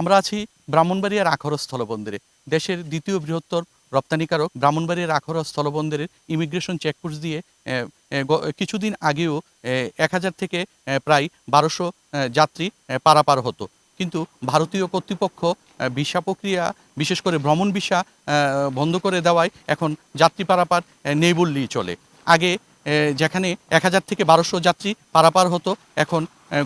আমরা আছি ব্রাহ্মণবাড়িয়ার আখরস স্থলবন্দরে। দেশের দ্বিতীয় বৃহত্তর রপ্তানিকারক ব্রাহ্মণবাড়িয়ার আখরস স্থলবন্দরের ইমিগ্রেশন চেকপোস্ট দিয়ে কিছুদিন আগেও এক হাজার থেকে প্রায় বারোশো যাত্রী পারাপার হতো। কিন্তু ভারতীয় কর্তৃপক্ষ ভিসা প্রক্রিয়া, বিশেষ করে ভ্রমণ ভিসা বন্ধ করে দেওয়ায় এখন যাত্রী পারাপার নেই বললেই চলে। আগে যেখানে এক হাজার থেকে বারোশো যাত্রী পারাপার হতো। এখন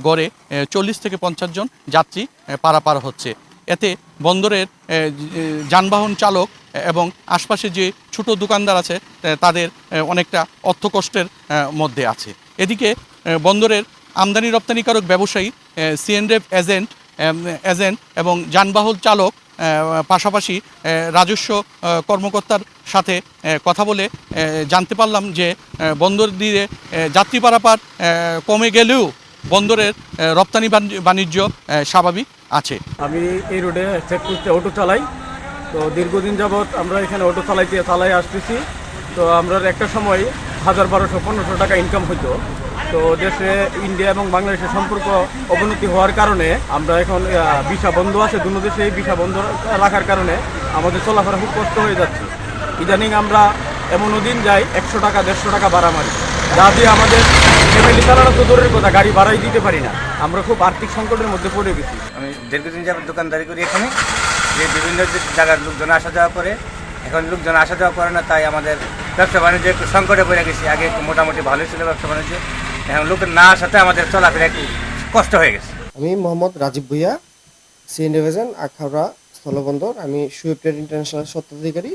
গড়ে চল্লিশ থেকে পঞ্চাশ জন যাত্রী পারাপার হচ্ছে। এতে বন্দরের যানবাহন চালক এবং আশপাশে যে ছোট দোকানদার আছে তাদের অনেকটা অর্থকষ্টের মধ্যে আছে। এদিকে বন্দরের আমদানি রপ্তানিকারক ব্যবসায়ী সিএনডেফ এজেন্ট এজেন্ট এবং যানবাহন চালক পাশাপাশি রাজস্ব কর্মকর্তার সাথে কথা বলে জানতে পারলাম যে বন্দর দিয়ে যাত্রী পারাপার কমে গেলেও বন্দরের রপ্তানি বাণিজ্য স্বাভাবিক আছে। আমি এই রোডে চেকপোস্টে অটো চালাই। তো দীর্ঘদিন যাবৎ আমরা এখানে অটো চালাইতে চালাই আসতেছি। তো আমরা একটা সময় হাজার বারোশো, পনেরোশো টাকা ইনকাম হতো তো দেশে ইন্ডিয়া এবং বাংলাদেশের সম্পর্ক অবনতি হওয়ার কারণে আমরা এখন ভিসা বন্ধ আছে, দুনো দেশে ভিসা বন্ধ রাখার কারণে আমাদের চলাফেরা খুব কষ্ট হয়ে যাচ্ছে। ইদানিং আমরা এমনও দিন যাই একশো টাকা, দেড়শো টাকা ভাড়া মারি যা দিয়ে আমাদের ফ্যামিলি চালানো তো দূরের কথা, গাড়ি ভাড়াই দিতে পারি না। আমরা খুব আর্থিক সংকটের মধ্যে পড়ে গেছি। আমি দীর্ঘদিন যাবত দোকানদারি করি এখানে। যে বিভিন্ন জায়গার লোকজন আসা যাওয়া করে, এখন লোকজন আসা যাওয়া করে না, তাই আমাদের ব্যবসা বাণিজ্য একটু সংকটে পড়ে গেছি। আগে একটু মোটামুটি ভালোই ছিল ব্যবসা বাণিজ্য। এখন লোকের না আসাতে আমাদের চলাফেরা একটু কষ্ট হয়ে গেছে। আমি মোহাম্মদ রাজীব ভুইয়া, সিএন ডিভিশন, আখাউড়া স্থলবন্দর। আমি ট্রেড ইন্টারন্যাশনাল স্বত্বাধিকারী।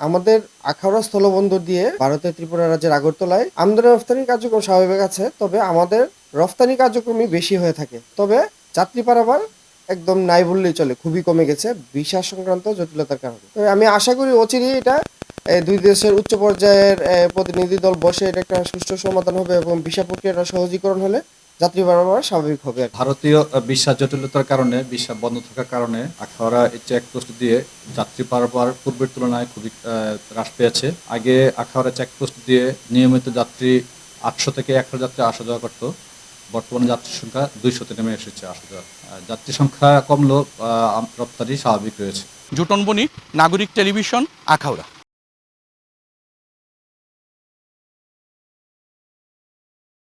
আমাদের আখাউড়া স্থলবন্দর দিয়ে ভারতের ত্রিপুরা রাজ্যের আগরতলায় আমদানি রফতানি কার্যক্রম স্বাভাবিক আছে, তবে আমাদের রফতানি কার্যক্রমই বেশি হয়ে থাকে। তবে যাত্রী পারাবার একদম নাই বললেই চলে, খুবই কমে গেছে, ভিসা সংক্রান্ত জটিলতার কারণে। আমি আশা করি অচিরেই এটা দুই দেশের উচ্চ পর্যায়ের প্রতিনিধি দল বসে এটা একটা সুষ্ঠু সমাধান হবে এবং ভিসা প্রক্রিয়াটা সহজীকরণ হলে যাত্রী পারাবার স্বাভাবিক হবে ভারতীয় বিশ্বাস জটিলতার কারণে বিশ্বা বন্ধ থাকার কারণে আখাউড়া এই চেকপোস্ট দিয়ে যাত্রী পারাপার পূর্বের তুলনায় খুবই হ্রাস পেয়েছে। আগে আখাউড়া চেকপোস্ট দিয়ে নিয়মিত যাত্রী আটশো থেকে একশো যাত্রী আসা যাওয়া করতো। বর্তমানে যাত্রী সংখ্যা দুইশোতে নেমে এসেছে আসলে যাত্রী সংখ্যা কমলেও রপ্তানি স্বাভাবিক রয়েছে। জুটন বনি নাগরিক টেলিভিশন, আখাউড়া।